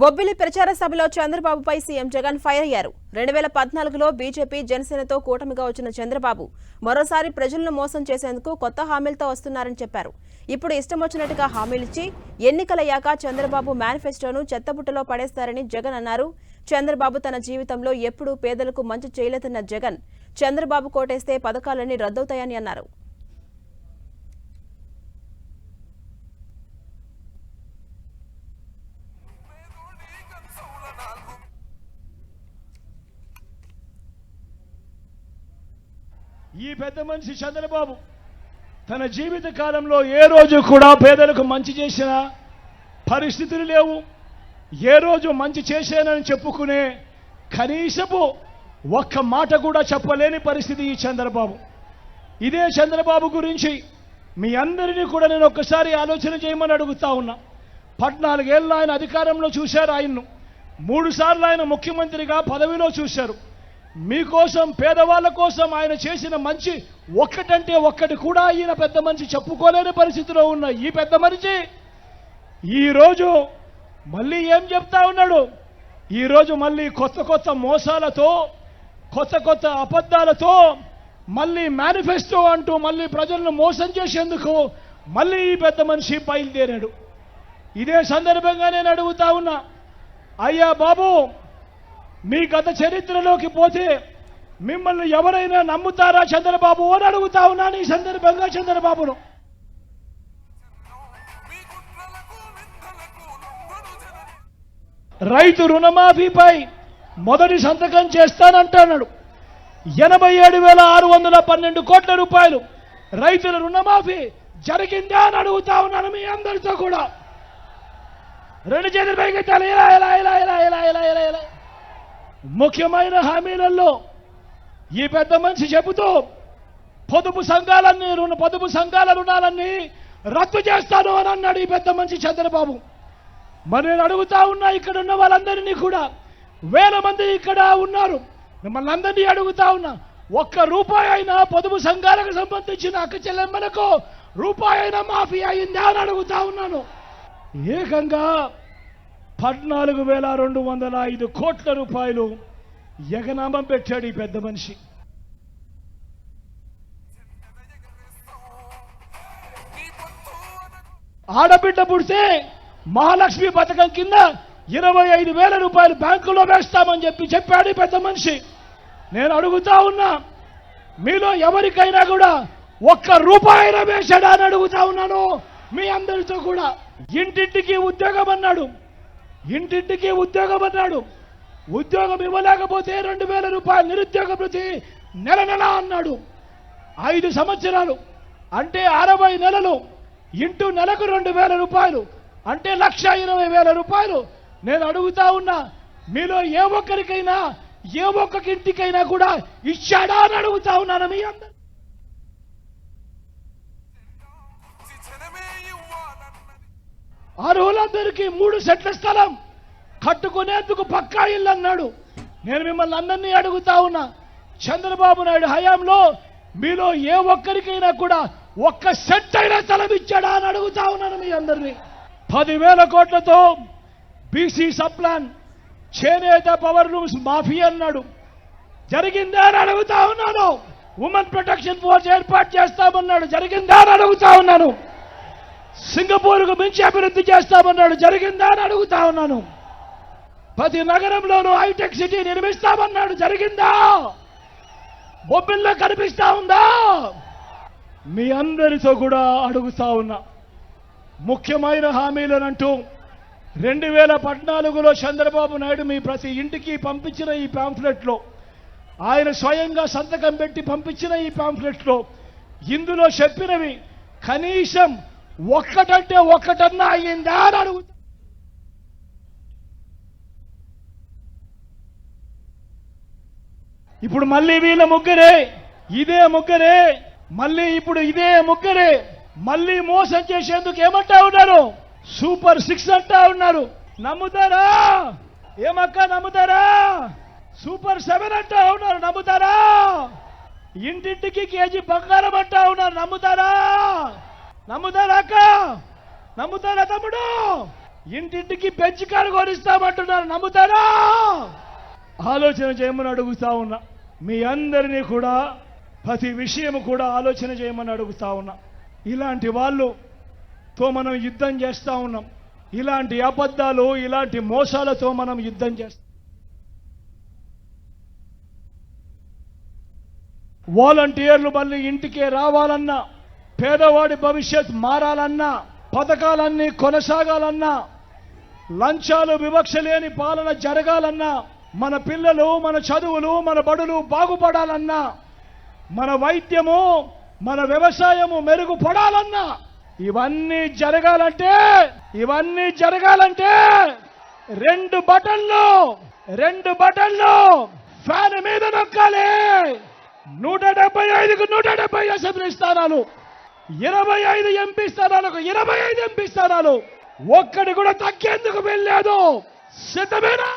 బొబ్బిలి ప్రచార సభలో చంద్రబాబుపై సీఎం జగన్ ఫైర్ అయ్యారు. రెండు వేల పద్నాలుగులో బీజేపీ జనసేనతో కూటమిగా వచ్చిన చంద్రబాబు మరోసారి ప్రజలను మోసం చేసేందుకు కొత్త హామీలతో వస్తున్నారని చెప్పారు. ఇప్పుడు ఇష్టం వచ్చినట్టుగా హామీలిచ్చి ఎన్నికలయ్యాక చంద్రబాబు మేనిఫెస్టోను చెత్తబుట్టలో పడేస్తారని జగన్ అన్నారు. చంద్రబాబు తన జీవితంలో ఎప్పుడూ పేదలకు మంచి చేయలేదన్న జగన్ చంద్రబాబు కోటేస్తే పథకాలన్నీ రద్దవుతాయని అన్నారు. ఈ పెద్ద మనిషి చంద్రబాబు తన జీవిత కాలంలో ఏ రోజు కూడా పేదలకు మంచి చేసిన పరిస్థితులు లేవు. ఏ రోజు మంచి చేశానని చెప్పుకునే కనీసపు ఒక్క మాట కూడా చెప్పలేని పరిస్థితి ఈ చంద్రబాబు. ఇదే చంద్రబాబు గురించి మీ అందరినీ కూడా నేను ఒక్కసారి ఆలోచన చేయమని అడుగుతా ఉన్నా. పద్నాలుగేళ్ళు ఆయన అధికారంలో చూశారు ఆయన్ను. మూడుసార్లు ఆయన ముఖ్యమంత్రిగా పదవిలో చూశారు. మీకోసం పేదవాళ్ళ కోసం ఆయన చేసిన మంచి ఒక్కటంటే ఒక్కటి కూడా ఈయన పెద్ద మనిషి చెప్పుకోలేని పరిస్థితిలో ఉన్న ఈ పెద్ద మనిషి ఈరోజు మళ్ళీ ఏం చెప్తా ఉన్నాడు? ఈరోజు మళ్ళీ కొత్త కొత్త మోసాలతో కొత్త కొత్త అబద్ధాలతో మళ్ళీ మేనిఫెస్టో అంటూ మళ్ళీ ప్రజలను మోసం చేసేందుకు మళ్ళీ ఈ పెద్ద మనిషి బయలుదేరాడు. ఇదే సందర్భంగా నేను అడుగుతా ఉన్నా అయ్యా బాబు మీ గత చరిత్రలోకి పోతే మిమ్మల్ని ఎవరైనా నమ్ముతారా చంద్రబాబు అని అడుగుతా ఉన్నాను ఈ సందర్భంగా చంద్రబాబును. రైతు రుణమాఫీపై మొదటి సంతకం చేస్తానంటున్నాడు ఎనభై ఏడు వేల ఆరు వందల పన్నెండు కోట్ల రూపాయలు రైతుల రుణమాఫీ జరిగిందా అని అడుగుతా ఉన్నాను మీ అందరితో కూడా. రెండు చేతుల పైకి ఎత్తాలి. ఇలా ఎలా ఎలా ఎలా ఎలా ఎలా ఎలా ముఖ్యమైన హామీలలో ఈ పెద్ద మనిషి చెబుతూ పొదుపు సంఘాలన్నీ రుణ పొదుపు సంఘాల రుణాలన్నీ రద్దు చేస్తాను అని అన్నాడు ఈ పెద్ద మనిషి చంద్రబాబు. మరి నేను అడుగుతా ఉన్నా ఇక్కడ ఉన్న వాళ్ళందరినీ కూడా. వేల మంది ఇక్కడ ఉన్నారు. మిమ్మల్ని అందరినీ అడుగుతా ఉన్నా ఒక్క రూపాయి అయినా పొదుపు సంఘాలకు సంబంధించిన అక్క చెల్లెమ్మలకు రూపాయి అయినా మాఫీ అయిందా అని అడుగుతా ఉన్నాను. ఏకంగా పద్నాలుగు వేల రెండు వందల ఐదు కోట్ల రూపాయలు ఎగనామం పెట్టాడు ఈ పెద్ద మనిషి. ఆడబిడ్డ పుడితే మహాలక్ష్మి పథకం కింద ఇరవై ఐదు వేల రూపాయలు బ్యాంకులో వేస్తామని చెప్పి చెప్పాడు పెద్ద మనిషి. నేను అడుగుతా ఉన్నా మీలో ఎవరికైనా కూడా ఒక్క రూపాయి వేశాడా అని అడుగుతా ఉన్నాను మీ అందరితో కూడా. ఇంటింటికి ఉద్యోగం అన్నాడు. ఇంటింటికి ఉద్యోగం అన్నాడు. ఉద్యోగం ఇవ్వలేకపోతే రెండు వేల రూపాయలు నిరుద్యోగ ప్రతి నెల నెల అన్నాడు. ఐదు సంవత్సరాలు అంటే అరవై నెలలు ఇంటూ నెలకు రెండు వేల రూపాయలు అంటే లక్ష ఇరవై వేల రూపాయలు. నేను అడుగుతా ఉన్నా మీలో ఏ ఒక్కరికైనా ఏ ఒక్క ఇంటికైనా కూడా ఇచ్చాడా అని అడుగుతా ఉన్నాను మీ అందరు. అర్హులందరికీ మూడు సెట్ల స్థలం. కట్టుకునేందుకు పక్కా ఇల్లు అన్నాడు నేను మిమ్మల్ని అందరినీ అడుగుతా ఉన్నా. చంద్రబాబు నాయుడు హయాంలో మీలో ఏ ఒక్కరికైనా కూడా ఒక్క సెట్ అయినా స్థలం ఇచ్చాడా అని అడుగుతా ఉన్నాను మీ అందరినీ. పదివేల కోట్లతో బీసీ సప్లాన్ చేనేత పవర్ లూమ్స్ మాఫీ అన్నాడు. జరిగిందా అని అడుగుతా ఉన్నాను. ఉమెన్ ప్రొటెక్షన్ ఫోర్స్ ఏర్పాటు చేస్తామన్నాడు. జరిగిందా అని అడుగుతా ఉన్నాను. సింగపూర్కు మించి అభివృద్ధి చేస్తామన్నాడు. జరిగిందా అని అడుగుతా ఉన్నాను. ప్రతి నగరంలోనూ హైటెక్ సిటీ నిర్మిస్తామన్నాడు. జరిగిందా? బొబ్బిల్లో కనిపిస్తా ఉందా? మీ అందరితో కూడా అడుగుతా ఉన్నా. ముఖ్యమైన హామీలనంటూ రెండు వేల పద్నాలుగులో చంద్రబాబు నాయుడు మీ ప్రతి ఇంటికి పంపించిన ఈ పాంఫ్లెట్లో ఆయన స్వయంగా సంతకం పెట్టి పంపించిన ఈ పాంఫ్లెట్లో ఇందులో చెప్పినవి కనీసం ఒక్కటంటే ఒక్కటన్నా అయ్యిందా అని అడుగుతా. ఇప్పుడు మళ్ళీ వీళ్ళ ముగ్గురే ఇదే ముగ్గురే మళ్ళీ ఇప్పుడు ఇదే ముగ్గురే మళ్ళీ మోసం చేసేందుకు ఏమంటా ఉన్నారు? సూపర్ సిక్స్ అంటా ఉన్నారు. నమ్ముతారా? ఏమక్క నమ్ముతారా? సూపర్ సెవెన్ అంటా ఉన్నారు నమ్ముతారా? ఇంటింటికి కేజీ బంగారం అంటా ఉన్నారు నమ్ముతారా? నమ్ముతారా తమ్ముడు? ఇంటింటికి పెంచి కొనిస్తామంటున్నారు నమ్ముతారా? ఆలోచన చేయమని అడుగుతా ఉన్నా. మీ అందరినీ కూడా ప్రతి విషయం కూడా ఆలోచన చేయమని అడుగుతా ఉన్నా. ఇలాంటి వాళ్ళుతో మనం యుద్ధం చేస్తూ ఉన్నాం. ఇలాంటి అబద్ధాలు ఇలాంటి మోసాలతో మనం యుద్ధం చేస్తాం వాలంటీర్లు మళ్ళీ ఇంటికే రావాలన్నా పేదవాడి భవిష్యత్ మారాలన్నా పథకాలన్నీ కొనసాగాలన్నా లంచాలు వివక్ష లేని పాలన జరగాలన్నా మన పిల్లలు మన చదువులు మన బడులు బాగుపడాలన్నా మన వైద్యము మన వ్యవసాయము మెరుగుపడాలన్నా ఇవన్నీ జరగాలంటే ఇవన్నీ జరగాలంటే రెండు బటన్లు రెండు బటన్లు ఫ్యాన్ మీద నొక్కాలి. నూట డెబ్బై ఐదుకు నూట డెబ్బై అసెంబ్లీ స్థానాలు. ఇరవై ఐదు ఎంపీ స్థానాలకు ఇరవై ఐదు ఎంపీ స్థానాలు ఒక్కడి కూడా తగ్గేందుకు వెళ్ళలేదు సిద్ధమేనా?